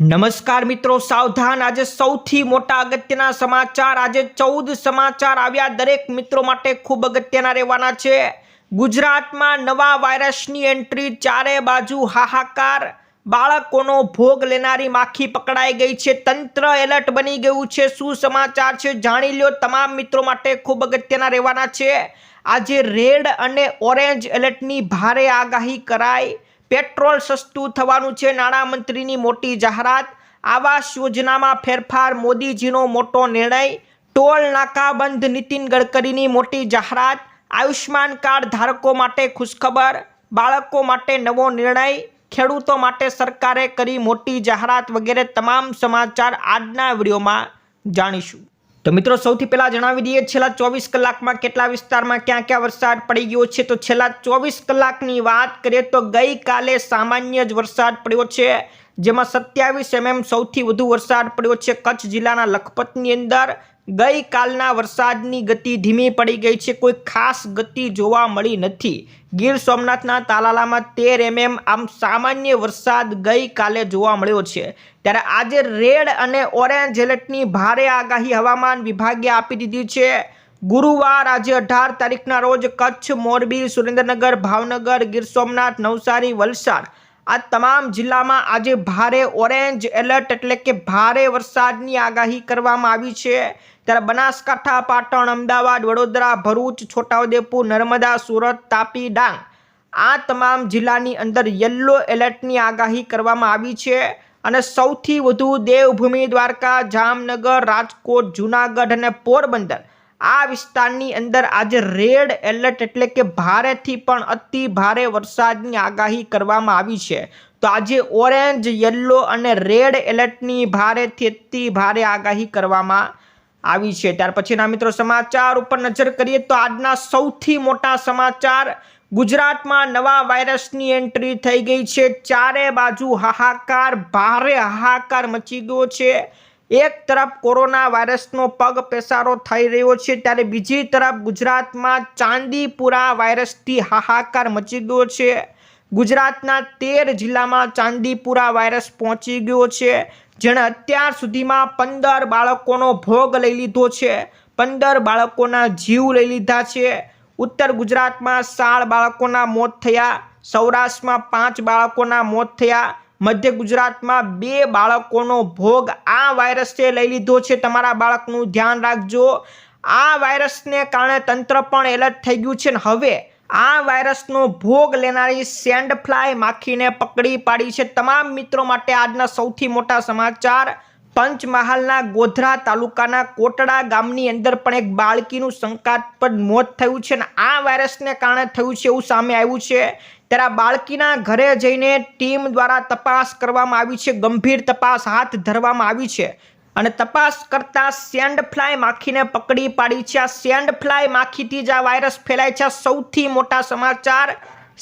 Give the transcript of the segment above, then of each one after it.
નમસ્કાર મિત્રો, સાવધાન. આજે સૌથી મોટા અગત્યના સમાચાર, આજે ચૌદ સમાચાર આવ્યા દરેક મિત્રો માટે ખૂબ અગત્યના રહેવાના છે. ગુજરાતમાં નવા વાયરસની એન્ટ્રી, ચારે બાજુ હાહાકાર. બાળકોનો ભોગ લેનારી માખી પકડાઈ ગઈ છે. તંત્ર એલર્ટ બની ગયું છે. શું સમાચાર છે? જાણી લ્યો. તમામ મિત્રો માટે ખૂબ અગત્યના રહેવાના છે. આજે રેડ અને ઓરેન્જ એલર્ટની ભારે આગાહી કરાઈ. પેટ્રોલ સસ્તું થવાનું છે. નાણામંત્રીની મોટી જાહેરાત. આવાસ યોજનામાં ફેરફાર, મોદીજીનો મોટો નિર્ણય. ટોલ નાકા બંધ નીતિન ગડકરીની મોટી જાહેરાત. આયુષ્માન કાર્ડ ધારકો માટે ખુશખબર. બાળકો માટે નવો નિર્ણય. ખેડૂતો માટે સરકારે કરી મોટી જાહેરાત વગેરે. તમામ સમાચાર આજના વિડીયોમાં જાણીશું. તો મિત્રો, સૌથી પહેલાં જણાવી દઈએ છેલ્લા ચોવીસ કલાકમાં કેટલા વિસ્તારમાં ક્યાં ક્યાં વરસાદ પડી ગયો છે. તો છેલ્લા ચોવીસ કલાકની વાત કરીએ તો ગઈકાલે સામાન્ય જ વરસાદ પડ્યો છે, જેમાં સત્યાવીસ એમએમ સૌથી વધુ વરસાદ પડ્યો છે કચ્છ જિલ્લાના લખપતની અંદર. ગઈકાલના વરસાદની ગતિ ધીમી પડી ગઈ છે. કોઈ ખાસ ગતિ જોવા મળી નથી. ગીર સોમનાથના તાલાલામાં તેર એમએમ આમ સામાન્ય વરસાદ ગઈકાલે જોવા મળ્યો છે. ત્યારે આજે રેડ અને ઓરેન્જ એલર્ટની ભારે આગાહી હવામાન વિભાગે આપી દીધી છે. ગુરુવાર આજે અઢાર તારીખના રોજ કચ્છ, મોરબી, સુરેન્દ્રનગર, ભાવનગર, ગીર સોમનાથ, નવસારી, વલસાડ આ તમામ જિલ્લામાં આજે ભારે ઓરેન્જ એલર્ટ એટલે કે ભારે વરસાદની આગાહી કરવામાં આવી છે. ત્યારે બનાસકાંઠા, પાટણ, અમદાવાદ, વડોદરા, ભરૂચ, છોટાઉદેપુર, નર્મદા, સુરત, તાપી, ડાંગ આ તમામ જિલ્લાની અંદર યલો એલર્ટની આગાહી કરવામાં આવી છે. અને સૌથી વધુ દેવભૂમિ દ્વારકા, જામનગર, રાજકોટ, જૂનાગઢ અને પોરબંદર આ વિસ્તારની અંદર આજે રેડ એલર્ટ એટલે કે ભારેથી પણ અતિ ભારે વરસાદની આગાહી કરવામાં આવી છે. તો આજે ઓરેન્જ, યલો અને રેડ એલર્ટની ભારેથી અતિ ભારે આગાહી કરવામાં આવી છે. ત્યાર પછીના મિત્રો સમાચાર ઉપર નજર કરીએ તો આજના સૌથી મોટા સમાચાર, ગુજરાતમાં નવા વાયરસની એન્ટ્રી થઈ ગઈ છે. ચારે બાજુ હાહાકાર, ભારે હાહાકાર મચી ગયો છે. એક તરફ કોરોના વાયરસનો પગ પેસારો થઈ રહ્યો છે, ત્યારે બીજી તરફ ગુજરાતમાં ચાંદીપુરા વાયરસથી હાહાકાર મચી ગયો છે. ગુજરાતના તેર જિલ્લામાં ચાંદીપુરા વાયરસ પહોંચી ગયો છે, જેણે અત્યાર સુધીમાં પંદર બાળકોનો ભોગ લઈ લીધો છે. પંદર બાળકોના જીવ લઈ લીધા છે. ઉત્તર ગુજરાતમાં સાળ બાળકોના મોત થયા, સૌરાષ્ટ્રમાં પાંચ બાળકોના મોત થયા મધ્ય ગુજરાતમાં બે બાળકોનો ભોગ આ વાયરસે લઈ લીધો છે. તમારા બાળકનું ધ્યાન રાખજો. આ વાયરસને કારણે તંત્ર પણ એલર્ટ થઈ ગયું છે ને હવે આ વાયરસનો ભોગ લેનારી સેન્ડ ફ્લાય માખીને પકડી પાડી છે. તમામ મિત્રો માટે આજના સૌથી મોટા સમાચાર. પંચમહાલના ગોધરા તાલુકાના કોટડા ગામની અંદર પણ એક બાળકીનું શંકાસ્પદ મોત થયું છે અને આ વાયરસને કારણે થયું છે એવું સામે આવ્યું છે. ત્યારે આ બાળકીના ઘરે જઈને ટીમ દ્વારા તપાસ કરવામાં આવી છે. ગંભીર તપાસ હાથ ધરવામાં આવી છે અને તપાસ કરતા સેન્ડ ફ્લાય માખીને પકડી પાડી છે. આ સેન્ડ ફ્લાય માખીથી જ આ વાયરસ ફેલાય છે. સૌથી મોટા સમાચાર,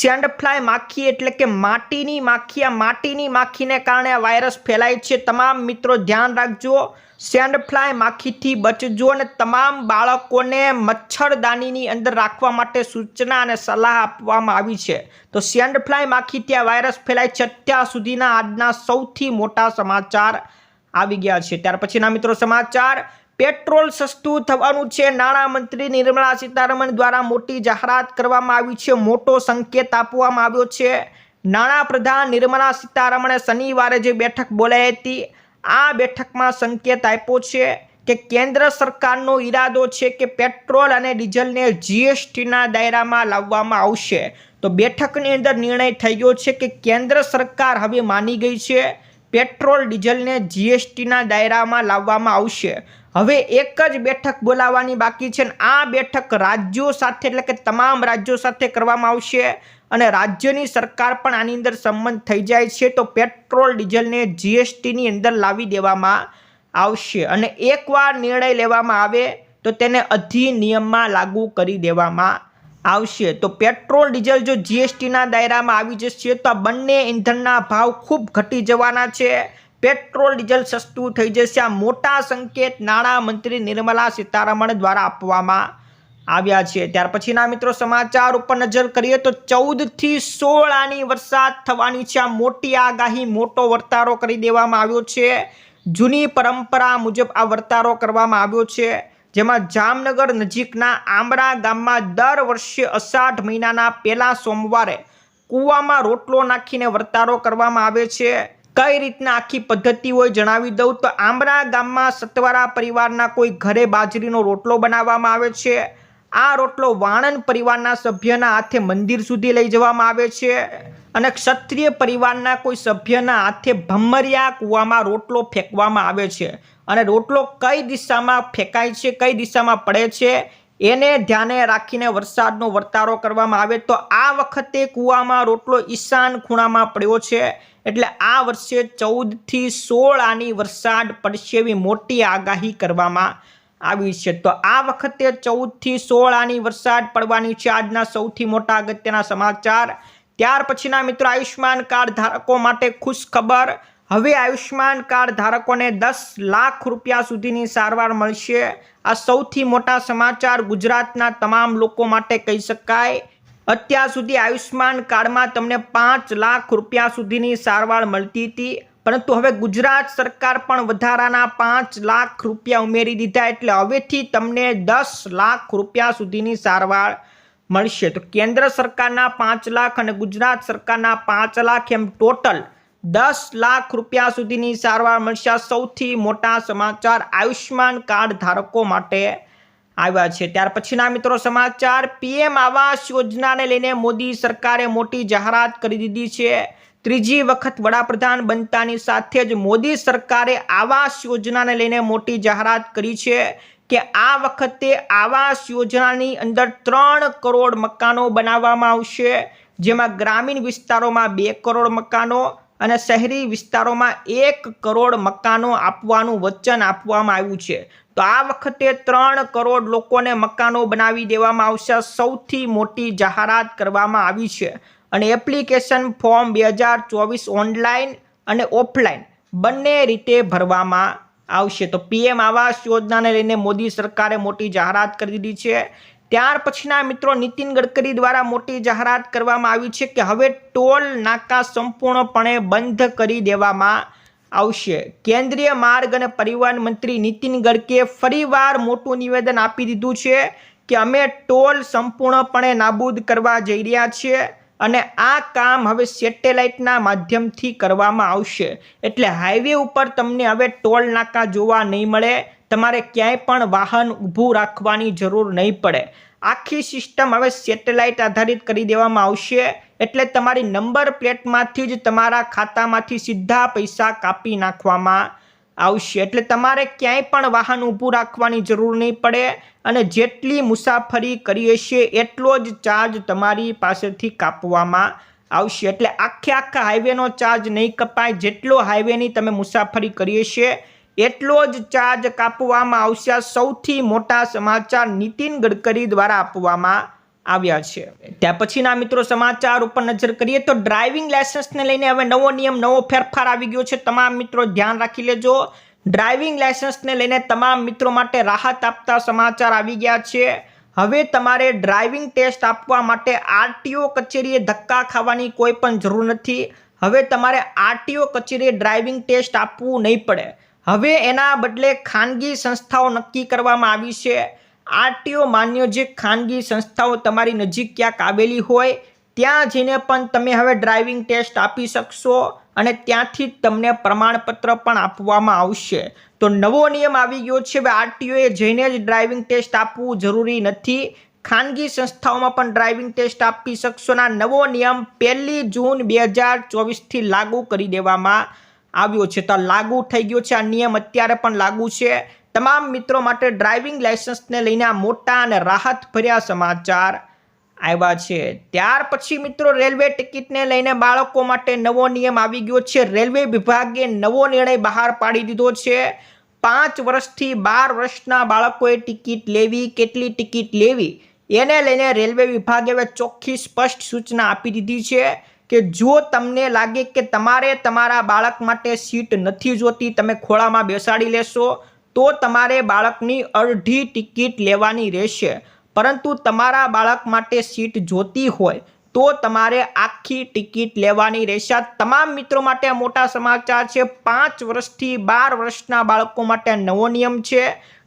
સેન્ડ ફ્લાય માખી એટલે કે માટીની માખી. આ માટીની માખીને કારણે આ વાયરસ ફેલાય છે. તમામ મિત્રો ધ્યાન રાખજો. સેન્ડ ફ્લાય માખીથી બચજો અને તમામ બાળકોને મચ્છરદાનીની અંદર રાખવા માટે સૂચના અને સલાહ આપવામાં આવી છે. તો સેન્ડ ફ્લાય માખીથી આ વાયરસ ફેલાય છે અત્યાર સુધીના આજના સૌથી મોટા સમાચાર આવી ગયા છે. ત્યાર પછીના મિત્રો સમાચાર, પેટ્રોલ સસ્તું થવાનું છે. નાણામંત્રી નિર્મલા સીતારમણ દ્વારા મોટી જાહેરાત કરવામાં આવી છે. મોટો સંકેત આપવામાં આવ્યો છે. નાણાપ્રધાન નિર્મલા સીતારમણે શનિવારે જે બેઠક બોલાઈ હતી આ બેઠકમાં સંકેત આપ્યો છે કે કેન્દ્ર સરકારનો ઈરાદો છે કે પેટ્રોલ અને ડીઝલને જીએસટીના દાયરામાં લાવવામાં આવશે. તો બેઠકની અંદર નિર્ણય થઈ ગયો છે કે કેન્દ્ર સરકાર હવે માની ગઈ છે, પેટ્રોલ, ડીઝલને જીએસટીના દાયરામાં લાવવામાં આવશે. હવે એક જ બેઠક બોલાવવાની બાકી છે અને આ બેઠક રાજ્યો સાથે, એટલે કે તમામ રાજ્યો સાથે કરવામાં આવશે અને રાજ્યની સરકાર પણ આની અંદર સંમત થઈ જાય છે, તો પેટ્રોલ, ડીઝલને જીએસટીની અંદર લાવી દેવામાં આવશે અને એકવાર નિર્ણય લેવામાં આવે તો તેને અધિનિયમમાં લાગુ કરી દેવામાં આવશે. તો પેટ્રોલ, ડીઝલ જો જીએસટીના દાયરામાં આવી જશે તો આ બંને ઇંધણના ભાવ ખૂબ ઘટી જવાના છે. પેટ્રોલ, ડીઝલ સસ્તું થઈ જશે. આ મોટા સંકેત નાણામંત્રી નિર્મલા સીતારમણ દ્વારા આપવામાં આવ્યા છે. ત્યાર પછીના મિત્રો સમાચાર ઉપર નજર કરીએ તો ચૌદથી સોળ આની વરસાદ થવાની છે. આ મોટી આગાહી, મોટો વર્તારો કરી દેવામાં આવ્યો છે. જૂની પરંપરા મુજબ આ વર્તારો કરવામાં આવ્યો છે. જેમાં જામનગર નજીકના આમરા ગામમાં દર વર્ષે અષાઢ મહિનાના પહેલા સોમવારે કૂવામાં રોટલો નાખીને વર્તારો કરવામાં આવે છે. કઈ રીતના આખી પદ્ધતિ હોય જણાવી દઉં તો આંબરા ગામમાં સતવારા પરિવારના કોઈ ઘરે બાજરીનો રોટલો બનાવવામાં આવે છે. આ રોટલો વાણંદ પરિવારના સભ્યના હાથે મંદિર સુધી લઈ જવામાં આવે છે અને ક્ષત્રિય પરિવારના કોઈ સભ્યના હાથે ભમરિયા કૂવામાં રોટલો ફેંકવામાં આવે છે. અને રોટલો કઈ દિશામાં ફેંકાય છે, કઈ દિશામાં પડે છે એને ધ્યાને રાખીને વરસાદનો વર્તારો કરવામાં આવે તો આ વખતે કૂવામાં રોટલો ઈશાન ખૂણામાં પડ્યો છે. એટલે આ વર્ષે ચૌદથી સોળ આની વરસાદ પડશે એવી મોટી આગાહી કરવામાં આવી છે. તો આ વખતે ચૌદથી સોળ આની વરસાદ પડવાની છે. આજના સૌથી મોટા અગત્યના સમાચાર. ત્યાર પછીના મિત્રો આયુષ્માન કાર્ડ ધારકો માટે ખુશ ખબર હવે આયુષ્માન કાર્ડ ધારકોને દસ લાખ રૂપિયા સુધીની સારવાર મળશે. આ સૌથી મોટા સમાચાર ગુજરાતના તમામ લોકો માટે કહી શકાય. અત્યાર સુધી આયુષ્માન કાર્ડમાં તમને પાંચ લાખ રૂપિયા સુધીની સારવાર મળતી હતી. પરંતુ હવે ગુજરાત સરકાર પણ વધારાના પાંચ લાખ રૂપિયા ઉમેરી દીધા એટલે હવેથી તમને દસ લાખ રૂપિયા સુધીની સારવાર મળશે. તો કેન્દ્ર સરકારના પાંચ લાખ અને ગુજરાત સરકારના પાંચ લાખ એમ ટોટલ દસ લાખ રૂપિયા સુધીની સારવાર મળશે સૌથી મોટા સમાચાર આયુષ્યમાન કાર્ડ ધારકો માટે આવ્યા છે. ત્યાર પછીના મિત્રો સમાચાર, પીએમ આવાસ યોજનાને લઈને મોદી સરકારે મોટી જાહેરાત કરી દીધી છે. ત્રીજી વખત વડાપ્રધાન બનતાની સાથે જ મોદી સરકારે આવાસ યોજનાને લઈને મોટી જાહેરાત કરી છે કે આ વખતે આવાસ યોજનાની અંદર ત્રણ કરોડ મકાનો બનાવવામાં આવશે. જેમાં ગ્રામીણ વિસ્તારોમાં બે કરોડ મકાનો અને શહેરી વિસ્તારોમાં એક કરોડ મકાનો આપવાનું વચન આપવામાં આવ્યું છે. તો આ વખતે ત્રણ કરોડ લોકોને મકાનો બનાવી દેવામાં આવશે. સૌથી મોટી જાહેરાત કરવામાં આવી છે. અને એપ્લિકેશન ફોર્મ બે હજાર ચોવીસ ઓનલાઈન અને ઓફલાઈન બંને રીતે ભરવામાં આવશે. તો પીએમ આવાસ યોજનાને લઈને મોદી સરકારે મોટી જાહેરાત કરી દીધી છે. ત્યાર પછીના મિત્રો નીતિન ગડકરી દ્વારા મોટી જાહેરાત કરવામાં આવી છે કે હવે ટોલ નાકા સંપૂર્ણપણે બંધ કરી દેવામાં આવશે. કેન્દ્રીય માર્ગ અને પરિવહન મંત્રી નીતિન ગડકરીએ ફરીવાર મોટું નિવેદન આપી દીધું છે કે અમે ટોલ સંપૂર્ણપણે નાબૂદ કરવા જઈ રહ્યા છીએ અને આ કામ હવે સેટેલાઇટના માધ્યમથી કરવામાં આવશે. એટલે હાઈવે ઉપર તમને હવે ટોલ નાકા જોવા નહીં મળે. તમારે ક્યાંય પણ વાહન ઊભું રાખવાની જરૂર નહીં પડે. આખી સિસ્ટમ હવે સેટેલાઇટ આધારિત કરી દેવામાં આવશે. એટલે તમારી નંબર પ્લેટમાંથી જ તમારા ખાતામાંથી સીધા પૈસા કાપી નાખવામાં આવશે. એટલે તમારે ક્યાંય પણ વાહન ઊભું રાખવાની જરૂર નહીં પડે અને જેટલી મુસાફરી કરીએ છીએ એટલો જ ચાર્જ તમારી પાસેથી કાપવામાં આવશે. એટલે આખે આખા હાઈવેનો ચાર્જ નહીં કપાય. જેટલો હાઈવેની તમે મુસાફરી કરીએ હશે એટલો જ ચાર્જ કાપવામાં આવશે. સૌથી મોટા સમાચાર નીતિન ગડકરી દ્વારા આપવામાં આવ્યા છે. ત્યાં પછીના મિત્રો સમાચાર ઉપર નજર કરીએ તો ડ્રાઇવિંગ લાયસન્સને લઈને હવે નવો નિયમ, નવો ફેરફાર આવી ગયો છે. તમામ મિત્રો ધ્યાન રાખી લેજો. ડ્રાઇવિંગ લાયસન્સને લઈને તમામ મિત્રો માટે રાહત આપતા સમાચાર આવી ગયા છે. હવે તમારે ડ્રાઇવિંગ ટેસ્ટ આપવા માટે આરટીઓ કચેરીએ ધક્કા ખાવાની કોઈ પણ જરૂર નથી. હવે તમારે આરટીઓ કચેરીએ ડ્રાઇવિંગ ટેસ્ટ આપવું નહીં પડે. હવે એના બદલે ખાનગી સંસ્થાઓ નક્કી કરવામાં આવી છે. આરટીઓ માન્ય જે ખાનગી સંસ્થાઓ તમારી નજીક ક્યાંક આવેલી હોય, ત્યાં જઈને પણ તમે હવે ડ્રાઇવિંગ ટેસ્ટ આપી શકશો અને ત્યાંથી તમને પ્રમાણપત્ર પણ આપવામાં આવશે. તો નવો નિયમ આવી ગયો છે, હવે આરટીઓએ જઈને જ ડ્રાઇવિંગ ટેસ્ટ આપવું જરૂરી નથી. ખાનગી સંસ્થાઓમાં પણ ડ્રાઇવિંગ ટેસ્ટ આપી શકશોના નવો નિયમ પહેલી જૂન બે હજાર ચોવીસથી લાગુ કરી દેવામાં આવ્યો છે. તો લાગુ થઈ ગયો છે. આ નિયમ અત્યારે પણ લાગુ છે. તમામ મિત્રો માટે ડ્રાઇવિંગ લાયસન્સને લઈને આ મોટા અને રાહતભર્યા સમાચાર આવ્યા છે. ત્યાર પછી મિત્રો રેલવે ટિકિટને લઈને બાળકો માટે નવો નિયમ આવી ગયો છે. રેલવે વિભાગે નવો નિર્ણય બહાર પાડી દીધો છે. પાંચ વર્ષથી બાર વર્ષના બાળકોએ ટિકિટ લેવી, કેટલી ટિકિટ લેવી, એને લઈને રેલવે વિભાગે હવે ચોખ્ખી સ્પષ્ટ સૂચના આપી દીધી છે. કે જો તમને લાગે કે તમારે તમારા બાળક માટે સીટ નથી જોતી, તમે ખોળામાં બેસાડી લેશો, તો તમારે બાળકની અડધી ટિકિટ લેવાની રહેશે. પરંતુ તમારા બાળક માટે સીટ જોતી હોય, તો તમારે આખી ટિકિટ લેવાની રહેશે. તમામ મિત્રો માટે મોટા સમાચાર છે. પાંચ વર્ષથી બાર વર્ષના બાળકો માટે નવો નિયમ છે.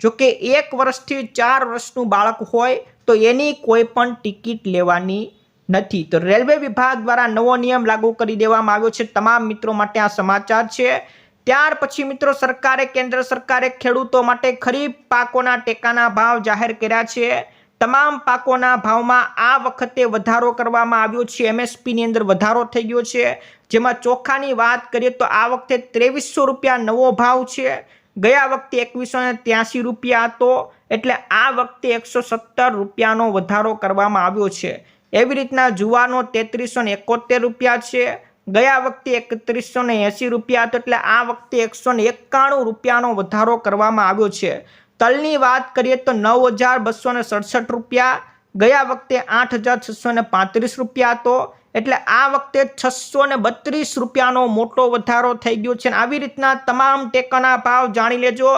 જો કે એક વર્ષથી ચાર વર્ષનું બાળક હોય, તો એની કોઈ પણ ટિકિટ લેવાની નથી. તો રેલવે વિભાગ દ્વારા નવો નિયમ લાગુ કરી દેવામાં આવ્યો છે. તમામ મિત્રો માટે આ સમાચાર છે. ત્યાર પછી મિત્રો સરકારે, કેન્દ્ર સરકારે ખેડૂતો માટે ખરીફ પાકોના ટેકાના ભાવ જાહેર કર્યા છે. તમામ પાકોના ભાવમાં આ વખતે વધારો કરવામાં આવ્યો છે. એમએસપીની અંદર વધારો થઈ ગયો છે. જેમાં ચોખાની વાત કરીએ તો આ વખતે ત્રેવીસો રૂપિયા નવો ભાવ છે. ગયા વખતે એકવીસો ને રૂપિયા હતો. એટલે આ વખતે એકસો સત્તર રૂપિયાનો વધારો કરવામાં આવ્યો છે. એવી રીતના જુવાનો તેત્રીસો ને એકોતેર રૂપિયા છે. ગયા વખતે એકત્રીસો ને એંસી રૂપિયા હતો એટલે આ વખતે એકસો ને એકાણું રૂપિયાનો વધારો કરવામાં આવ્યો છે. તલની વાત કરીએ તો નવ હજાર બસો ને સડસઠ રૂપિયા, ગયા વખતે આઠ હજાર છસો ને પાંત્રીસ રૂપિયા હતો. એટલે આ વખતે છસો ને બત્રીસ રૂપિયાનો મોટો વધારો થઈ ગયો છે આવી રીતના તમામ ટેકાના ભાવ જાણી લેજો.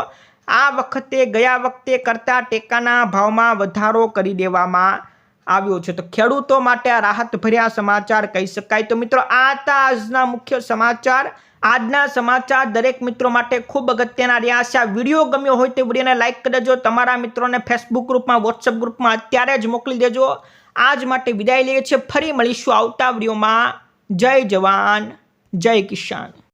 આ વખતે, ગયા વખતે કરતાં ટેકાના ભાવમાં વધારો કરી દેવામાં આવ્યો છે. તો ખેડૂતો માટે આ રાહત ભર્યા સમાચાર કહી શકાય. તો મિત્રો, આ હતા આજના મુખ્ય સમાચાર. આજના સમાચાર દરેક મિત્રો માટે ખૂબ અગત્યના રહ્યા છે. આ વીડિયો ગમ્યો હોય તે વિડીયોને લાઇક કરી દેજો. તમારા મિત્રોને ફેસબુક ગ્રુપમાં વોટ્સઅપ ગ્રુપમાં અત્યારે જ મોકલી દેજો. આજ માટે વિદાય લઈએ છીએ. ફરી મળીશું આવતા વિડીયોમાં. જય જવાન. જય કિસાન.